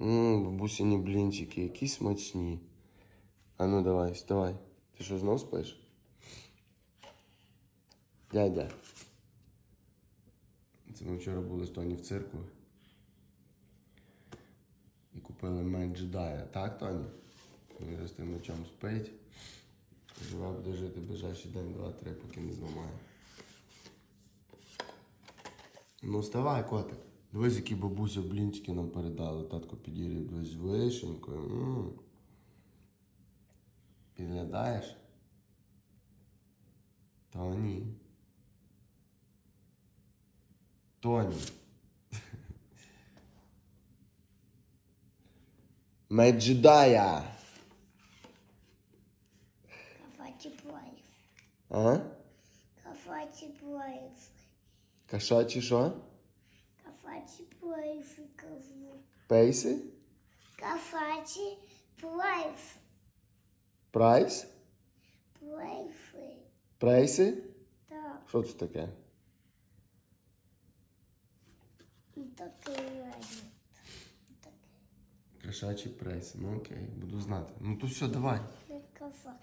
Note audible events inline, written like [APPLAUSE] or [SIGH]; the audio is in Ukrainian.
Ммм, бабусині блінчики, які смачні. А ну давай, вставай. Ти що, знов спиш? Дядя. Це ми вчора були з Тоні в цирку. І купили меч джедая. Так, Тоні? Він вже з тим мечом спить. Живе буде жити ближайший день, два, три, поки не зламає. Ну, вставай, котик. Дивись, які бабуся блінчики нам передали. Татко підірів з вишенькою. М. Підглядаєш? Тоні. Тоні. [LAUGHS] Меджидая. Кафаті плайф. А? Кафаті плайф. Кошачі що? Кафаті плайф. Каву. Пейси? Кафаті плайф. Прайс? Плайфи. Прейси? Так, Що це таке? ну таке радіо. Таке. Кошачі прейси. Ну окей, буду знати. Ну то все, давай. Це кафа.